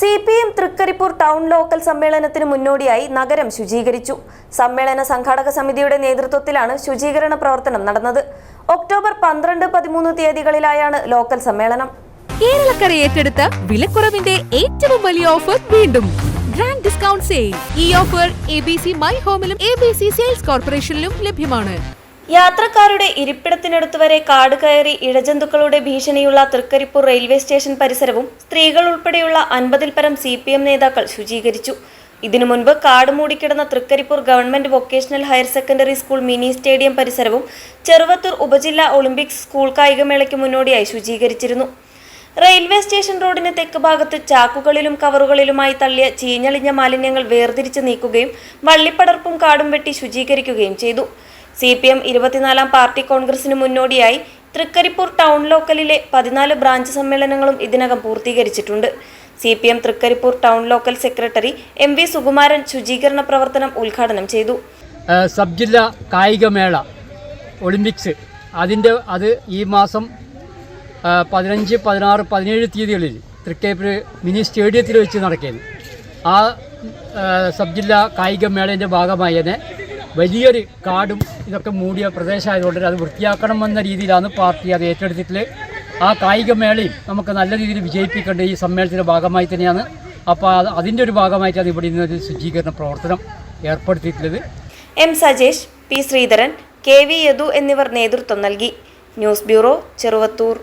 C P M Trikaripur town local സമ്മേളനത്തിന് മുന്നോടിയായി നഗരം ശുചീകരിച്ചു. സമ്മേളന സംഘാടക സമിതിയുടെ നേതൃത്വത്തിലാണ് ശുചീകരണ പ്രവർത്തനം നടന്നത്. ഒക്ടോബർ പന്ത്രണ്ട് പതിമൂന്ന് തീയതികളിലായാണ് ലോക്കൽ സമ്മേളനം. കേരളക്കര ഏറ്റെടുത്ത വിലക്കുറവിന്റെ ഏറ്റവും വലിയ ഓഫർ വീണ്ടും. ഗ്രാൻഡ് ഡിസ്കൗണ്ട് സെയിൽ ഈ offer A B C my ഹോമിലും A B C sales കോർപ്പറേഷനിലും ലഭ്യമാണ്. യാത്രക്കാരുടെ ഇരിപ്പിടത്തിനടുത്ത് വരെ കാട് കയറി ഇഴജന്തുക്കളുടെ ഭീഷണിയുള്ള തൃക്കരിപ്പൂർ റെയിൽവേ സ്റ്റേഷൻ പരിസരവും സ്ത്രീകൾ ഉൾപ്പെടെയുള്ള അൻപതിൽ പരം സി പി എം നേതാക്കൾ ശുചീകരിച്ചു. ഇതിനു മുൻപ് കാട് മൂടിക്കിടന്ന Trikaripur government vocational higher secondary school mini stadium പരിസരവും ചെറുവത്തൂർ ഉപജില്ലാ ഒളിമ്പിക്സ് സ്കൂൾ കായികമേളയ്ക്ക് മുന്നോടിയായി ശുചീകരിച്ചിരുന്നു. റെയിൽവേ സ്റ്റേഷൻ റോഡിന് തെക്ക് ഭാഗത്ത് ചാക്കുകളിലും കവറുകളിലുമായി തള്ളിയ ചീഞ്ഞളിഞ്ഞ മാലിന്യങ്ങൾ വേർതിരിച്ച് നീക്കുകയും വള്ളിപ്പടർപ്പും കാടും വെട്ടി ശുചീകരിക്കുകയും ചെയ്തു. സി പി എം ഇരുപത്തിനാലാം പാർട്ടി കോൺഗ്രസിന് മുന്നോടിയായി തൃക്കരിപ്പൂർ ടൗൺ ലോക്കലിലെ പതിനാല് ബ്രാഞ്ച് സമ്മേളനങ്ങളും ഇതിനകം പൂർത്തീകരിച്ചിട്ടുണ്ട്. C P M Trikaripur town local secretary M V Sukumaran ശുചീകരണ പ്രവർത്തനം ഉദ്ഘാടനം ചെയ്തു. സബ്ജില്ല സബ് ജില്ലാ കായികമേള ഒളിമ്പിക്സ്. അതിന്റെ അത് ഈ മാസം പതിനഞ്ച് പതിനാറ് പതിനേഴ് തീയതികളിൽ തൃക്കേപ്പൂർ മിനി സ്റ്റേഡിയത്തിൽ വെച്ച് നടക്കുന്നു ആ സബ് ജില്ലാ കായികമേളേന്റെ ഭാഗമായി തന്നെ വലിയൊരു കാടും ഇതൊക്കെ മൂടിയ പ്രദേശമായതുകൊണ്ട് അത് വൃത്തിയാക്കണം എന്ന രീതിയിലാണ് പാർട്ടി അത് ഏറ്റെടുത്തിട്ടുള്ളത്. ആ കായികമേളയും നമുക്ക് നല്ല രീതിയിൽ വിജയിപ്പിക്കേണ്ട ഈ സമ്മേളനത്തിന്റെ ഭാഗമായി തന്നെയാണ്. അപ്പോൾ അത് അതിന്റെ ഒരു ഭാഗമായിട്ടാണ് ഇവിടെ ഇന്നൊരു ശുചീകരണ പ്രവർത്തനം ഏർപ്പെടുത്തിയിട്ടുള്ളത്. M Sajesh P Sreedharan K V Yadu എന്നിവർ നേതൃത്വം നൽകി. News bureau Cheruvathur.